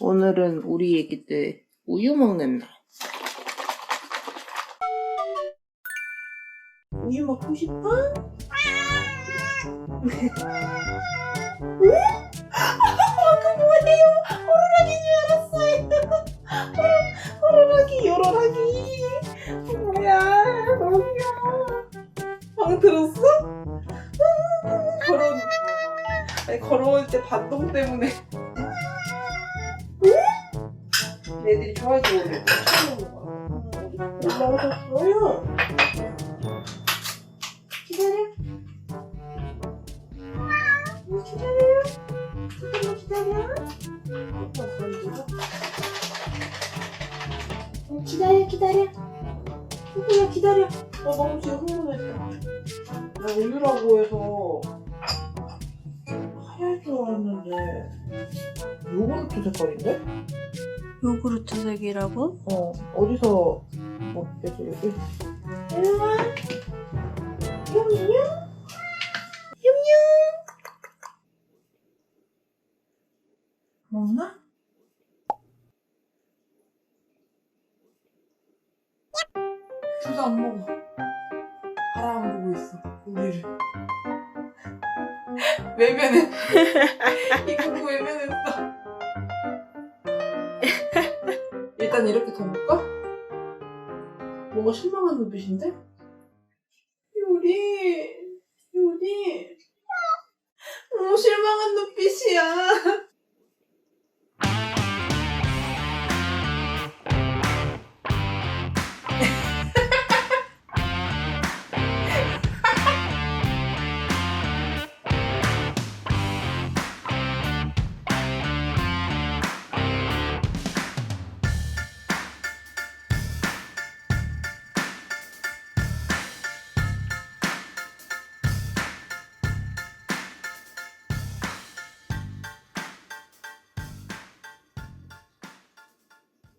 오늘은 우리 애기들 우유 먹는 날. 우유 먹고 싶어? 응? 아까 뭐예요? 호루라기인 줄 알았어요. 호루라기, 요로라기. 뭐야, 뭐야. 방 들었어? 걸어, 아니, 걸어올 때 반동 때문에. 애들이 좋아하지 오래 올라오셨어요 기다려 음, 기다려요 조금만 기다려 음, 기다려 기다려 후구야 기다려 나 너무 지금 흥분했다 나 우유라고 해서 알았는데 요거트 색깔인데? 요구르트 색이라고? 어, 어디서 어, 여기 여기 일로와 냠냠 먹나? 둘 다 안 먹어 바라만 보고 있어 우리를 외면해 이거 외면했어. 일단 이렇게 덮을까? 뭔가 실망한 눈빛인데? 요리, 요리. 오 실망한 눈빛이야.